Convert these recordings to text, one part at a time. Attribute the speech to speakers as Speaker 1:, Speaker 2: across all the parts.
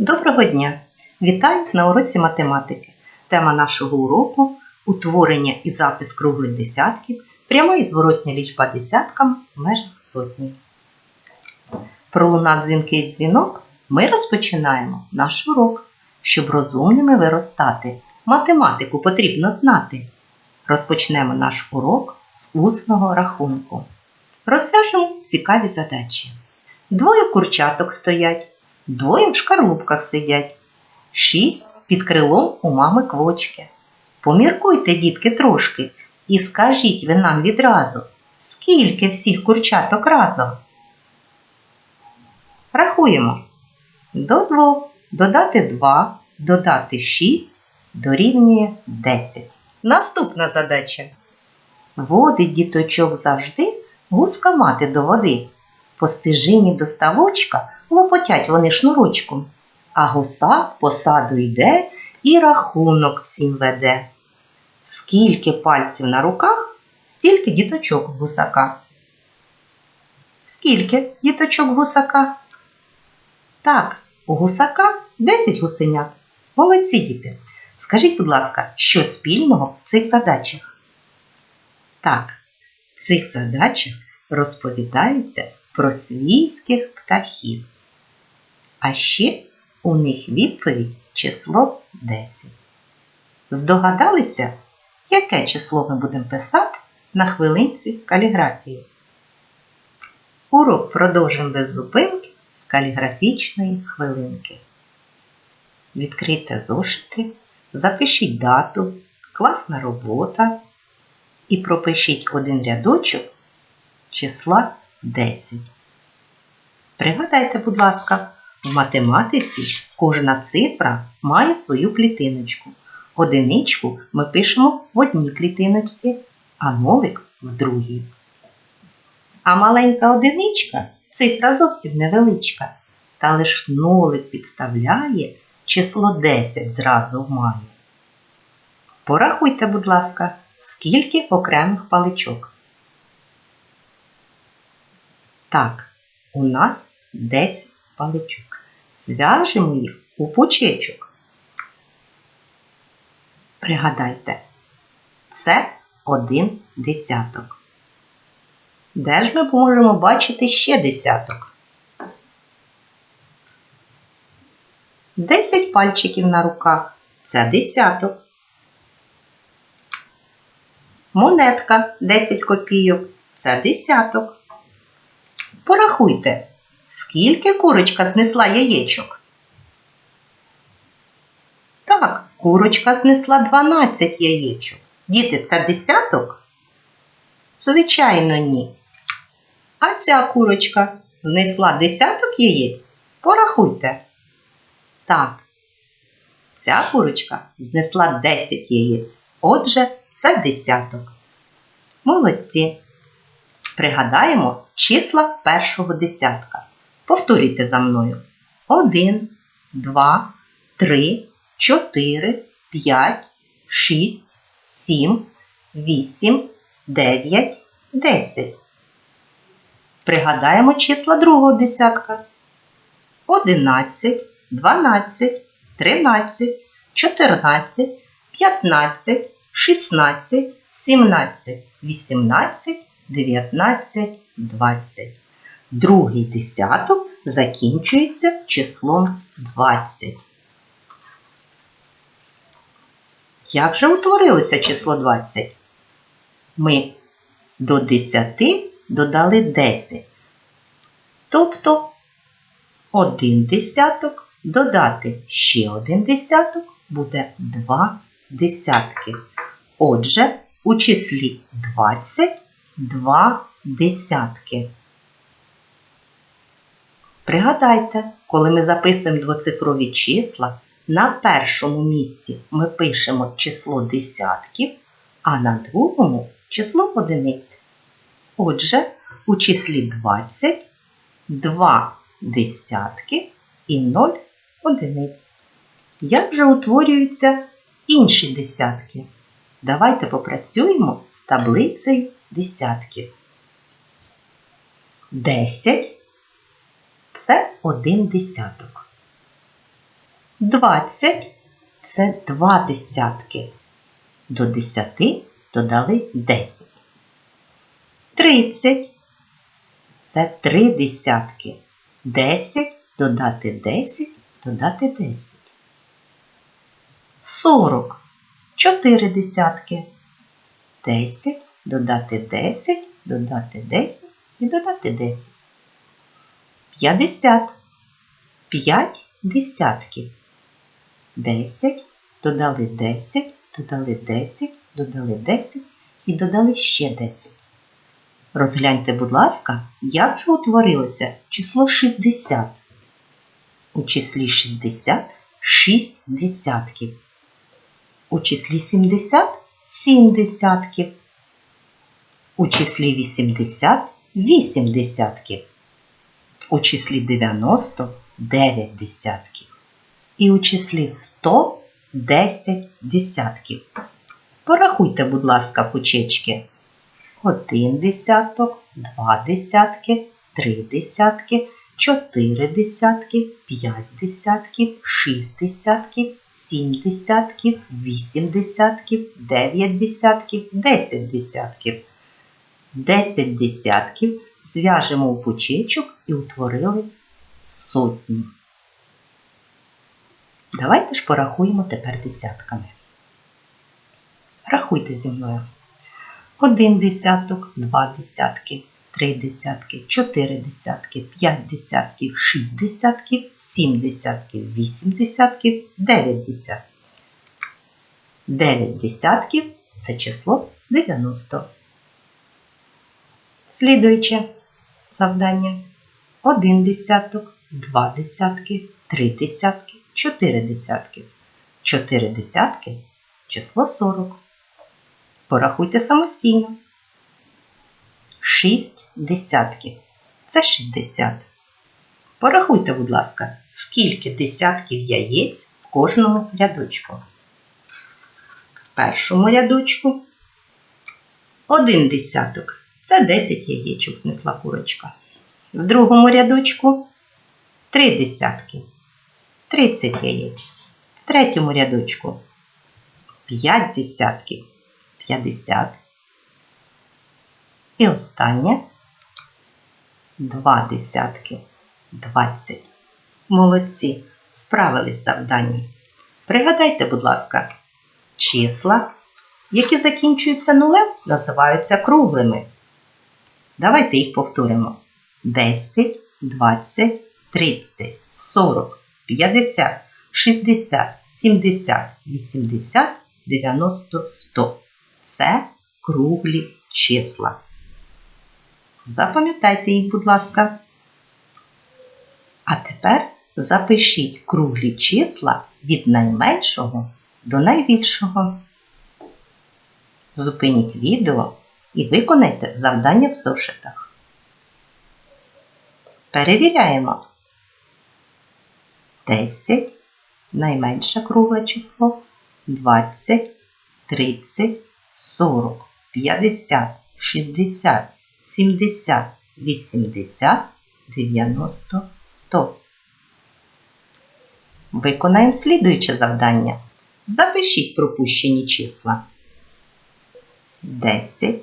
Speaker 1: Доброго дня! Вітаю на уроці математики. Тема нашого уроку утворення і запис круглих десятків, пряма і зворотня лічба десяткам в межах сотні. Пролунав дзвінкий дзвінок, ми розпочинаємо наш урок. Щоб розумними виростати, математику потрібно знати. Розпочнемо наш урок з усного рахунку. Розв'яжемо цікаві задачі. Двоє курчаток стоять, двоє в шкарлупках сидять, шість під крилом у мами квочки. Поміркуйте, дітки, трошки, і скажіть ви нам відразу, скільки всіх курчаток разом? Рахуємо. До двох додати 2, додати 6 дорівнює 10. Наступна задача. Водить діточок завжди гуска мати до води. По стежині до ставочка лопотять вони шнурочком, а гусак по саду йде і рахунок всім веде. Скільки пальців на руках, стільки діточок гусака. Скільки діточок гусака? Так, у гусака 10 гусенят. Молодці діти. Скажіть, будь ласка, що спільного в цих задачах? Так, в цих задачах розповідається про свійських птахів. А ще у них відповідь число 10. Здогадалися, яке число ми будемо писати на хвилинці каліграфії? Урок продовжимо без зупинки з каліграфічної хвилинки. Відкрийте зошити, запишіть дату, класна робота і пропишіть один рядочок числа 10. Пригадайте, будь ласка, в математиці кожна цифра має свою клітиночку. Одиничку ми пишемо в одній клітиночці, а нолик в другій. А маленька одиничка цифра зовсім невеличка, та лиш нолик підставляє число 10 зразу має. Порахуйте, будь ласка, скільки окремих паличок. Так, у нас 10 паличок. Зв'яжемо їх у пучечок. Пригадайте, це один десяток. Де ж ми можемо бачити ще десяток? 10 пальчиків на руках це десяток. Монетка 10 копійок це десяток. Порахуйте, скільки курочка знесла яєчок? Так, курочка знесла 12 яєчок. Діти, це десяток? Звичайно, ні. А ця курочка знесла десяток яєць? Порахуйте. Так, ця курочка знесла 10 яєць. Отже, це десяток. Молодці. Пригадаємо числа першого десятка. Повторюйте за мною. 1, 2, 3, 4, 5, 6, 7, 8, 9, 10. Пригадаємо числа другого десятка. 11, 12, 13, 14, 15, 16, 17, 18, 19, 20. Другий десяток закінчується числом 20. Як же утворилося число 20? Ми до 10 додали 10. Тобто один десяток додати ще один десяток буде 2 десятки. Отже, у числі 20 два десятки. Пригадайте, коли ми записуємо двоцифрові числа, на першому місці ми пишемо число десятків, а на другому число одиниць. Отже, у числі 20 2 десятки і 0 одиниць. Як же утворюються інші десятки? Давайте попрацюємо з таблицею десятків. 10 це один десяток. 20 це два десятки. До 10 додали 10. 30 це три десятки. 10 додати 10, додати 10. 40 чотири десятки. 10 додати 10, додати 10 і додати 10. 50 5 десятків. 10 додали 10, додали 10, додали 10 і додали ще 10. Розгляньте, будь ласка, як же утворилося число 60. У числі 60 6 десятків. У числі 70 7 десятків. У числі 80 8 десятків. У числі 90 9 десятків. І у числі 100 10 десятків. Порахуйте, будь ласка, пучечки. Один десяток, два десятки, три десятки, чотири десятки, п'ять десятків, шість десятків, сім десятків, вісім десятків, дев'ять десятків, десять десятків. Десять десятків зв'яжемо у пучечок і утворили сотню. Давайте ж порахуємо тепер десятками. Рахуйте зі мною. Один десяток, два десятки, три десятки, чотири десятки, п'ять десятків, шість десятків, сім десятків, вісім десятків, дев'ять десятків. Дев'ять десятків це число 90. Слідуюче завдання. Один десяток, два десятки, три десятки, чотири десятки. Чотири десятки число 40. Порахуйте самостійно. 6 десятків. Це 60. Порахуйте, будь ласка, скільки десятків яєць в кожному рядочку. В першому рядочку один десяток. Це 10 яєчок знесла курочка. В другому рядочку 3 десятки. 30 яєць. В третьому рядочку 5 десятків. 50. І останнє два десятки 20. Молодці, справились з завданням. Пригадайте, будь ласка, числа, які закінчуються нулем, називаються круглими. Давайте їх повторимо. 10, 20, 30, 40, 50, 60, 70, 80, 90, 100 це круглі числа. Запам'ятайте їх, будь ласка. А тепер запишіть круглі числа від найменшого до найбільшого. Зупиніть відео і виконайте завдання в зошитах. Перевіряємо. 10 найменше кругле число, 20, 30, 40, 50, 60, 70, 80, 90, 100. Виконаємо слідуюче завдання. Запишіть пропущені числа. 10,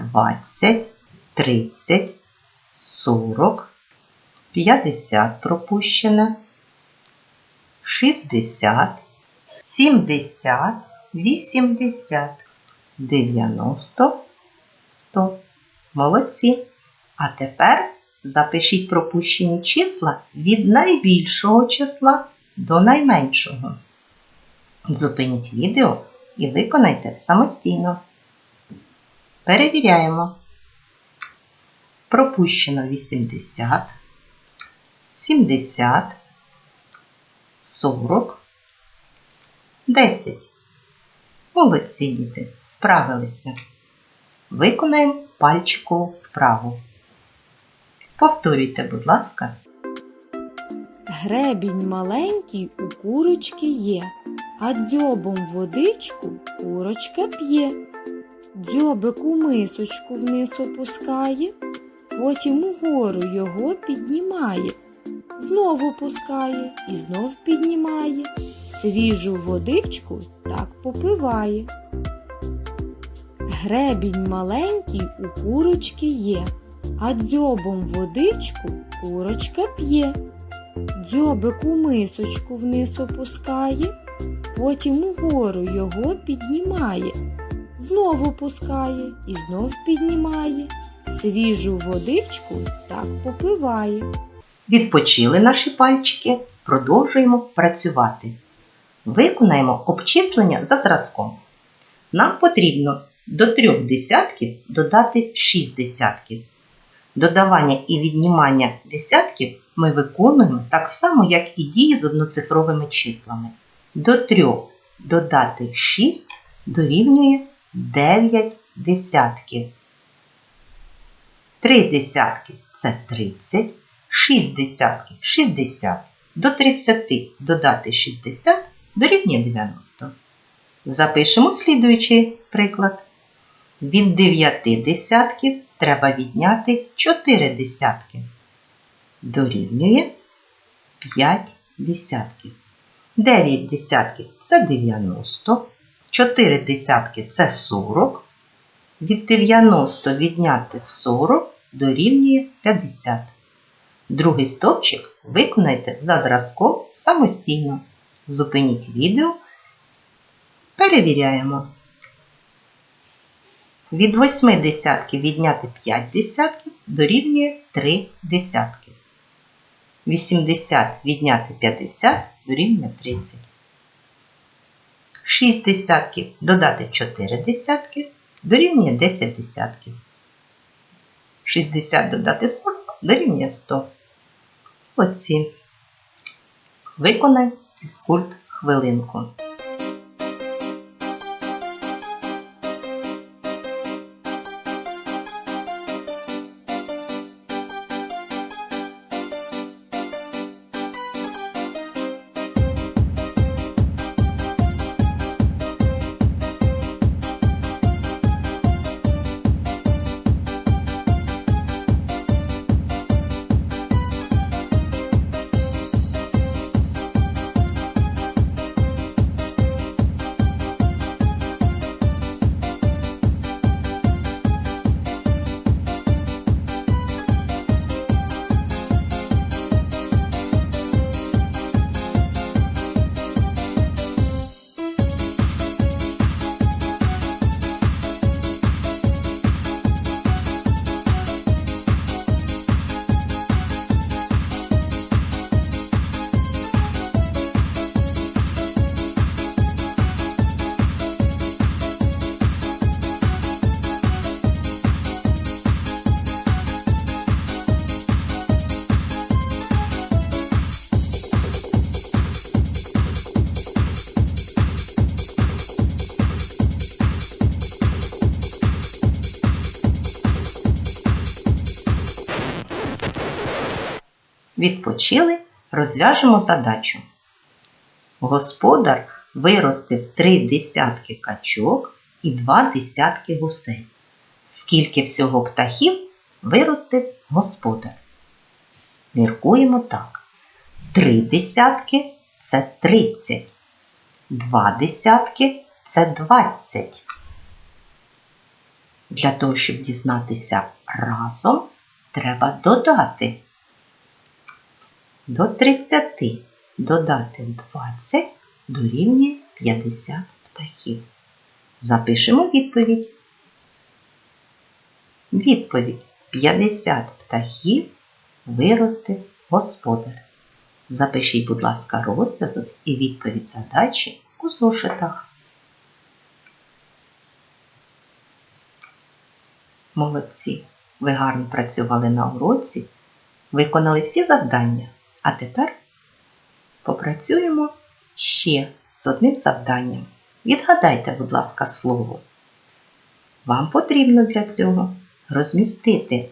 Speaker 1: 20, 30, 40, 50 пропущене, 60, 70, 80, 90, 100. Молодці. А тепер запишіть пропущені числа від найбільшого числа до найменшого. Зупиніть відео і виконайте самостійно. Перевіряємо. Пропущено 80, 70, 40, 10. Молодці діти, справилися. Виконаємо пальчикову вправу. Повторюйте, будь ласка,
Speaker 2: Гребінь маленький у курочки є, а дзьобом водичку курочка п'є. Дзьобик у мисочку вниз опускає, потім угору його піднімає. знову пускає і знов піднімає. Свіжу водичку так попиває. Гребінь маленький у курочки є, а дзьобом водичку курочка п'є. Дзьобик у мисочку вниз опускає, потім угору його піднімає, знову пускає і знов піднімає. Свіжу водичку так попиває.
Speaker 1: Відпочили наші пальчики, продовжуємо працювати. Виконаємо обчислення за зразком. Нам потрібно до трьох десятків додати 6 десятків. Додавання і віднімання десятків ми виконуємо так само, як і дії з одноцифровими числами. До 3 додати 6 дорівнює 9 десятків. 3 десятки це 30, 6 десятків 60. До 30 додати 60 дорівнює 90. Запишемо слідуючий приклад. Від 9 десятків треба відняти 4 десятки. Дорівнює 5 десятків. 9 десятків це 90. 4 десятки це 40. Від 90 відняти 40 дорівнює 50. Другий стовпчик виконайте за зразком самостійно. Зупиніть відео. Перевіряємо. Від 8 десятків відняти 5 десятків дорівнює 3 десятки. 80 відняти 50 дорівнює 30. 6 десятків додати 4 десятки дорівнює 10 десятків. 60 додати 40 дорівнює 100. Оці. Виконай фізкульт хвилинку. Відпочили, розв'яжемо задачу. Господар виростив три десятки качок і два десятки гусей. Скільки всього птахів виростив господар? Міркуємо так. Три десятки це 30. Два десятки це 20. Для того, щоб дізнатися разом, треба додати. До 30 додати 20 дорівнює 50 птахів. Запишемо відповідь. Відповідь 50 птахів виростив господар. Запишіть, будь ласка, розв'язок і відповідь задачі у зошитах. Молодці! Ви гарно працювали на уроці, виконали всі завдання. А тепер попрацюємо ще з одним завданням. Відгадайте, будь ласка, слово. Вам потрібно для цього розмістити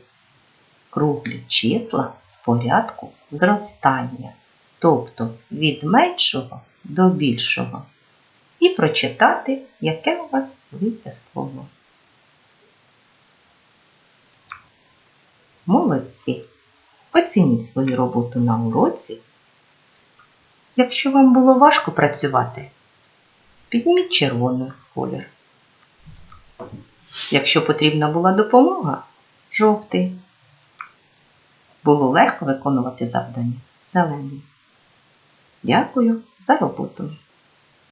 Speaker 1: круглі числа в порядку зростання, тобто від меншого до більшого, і прочитати, яке у вас вийде слово. Молодці! Оцініть свою роботу на уроці. Якщо вам було важко працювати, підніміть червоний колір. Якщо потрібна була допомога, жовтий. Було легко виконувати завдання зелений. Дякую за роботу.